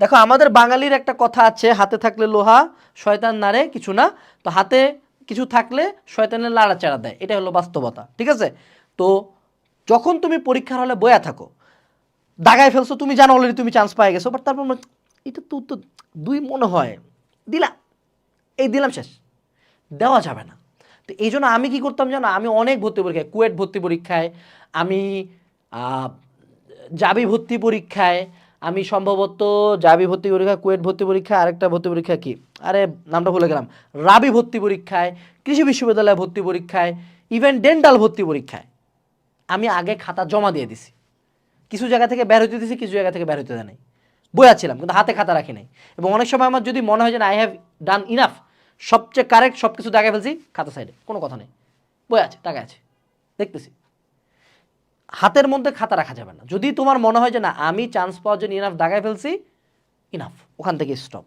দেখো, আমাদের বাঙালির একটা কথা আছে, হাতে থাকলে লোহা, শয়তান নারে কিছু না। তো হাতে কিছু থাকলে শয়তানের লাড়াচাড়া দেয় এটা হলো বাস্তবতা, ঠিক আছে? তো যখন তুমি পরীক্ষার হলে বয়া থাকো, দাগায় ফেলছো, তুমি জানো অলরেডি তুমি চান্স পাই গেছো বাট তারপর এটা তো উত্তর দুই মনে হয় দিলা এই দিলাম শেষ, দেওয়া যাবে না। তো এই জন্য আমি কি করতাম জানো, আমি অনেক ভর্তি পরীক্ষায়, কুয়েট ভর্তি পরীক্ষায়, আমি জাবি ভর্তি পরীক্ষায় আমি সম্ভবত জাবি ভর্তি পরীক্ষা, কুয়েট ভর্তি পরীক্ষা, আরেকটা ভর্তি পরীক্ষা কি? আরে, নামটা ভুলে গেলাম। রাবি ভর্তি পরীক্ষায়, কৃষি বিশ্ববিদ্যালয় ভর্তি পরীক্ষায় ইভেন ডেন্টাল ভর্তি পরীক্ষায় আমি আগে খাতা জমা দিয়ে দিছি। কিছু জায়গা থেকে বের হইতে দিছি, কিছু জায়গা থেকে বের হইতে দেয় নাই। বইয়া ছিলাম, কিন্তু হাতে খাতা রাখি নাই। এবং অনেক সময় আমার যদি মনে হয় যে আই হ্যাভ ডান ইনাফ সবচেয়ে কারেক্ট সব কিছু দাগায় ফেলছি, খাতা সাইডে কোনো কথা নেই। বই আছে টাকা আছে। দেখতেছি। হাতের মধ্যে খাতা রাখা যাবে না। যদি তোমার মনে হয় যে না, আমি চান্স পাওয়ার জন্য ইনাফ দাগায় ফেলছি ইনাফ ওখান থেকে স্টপ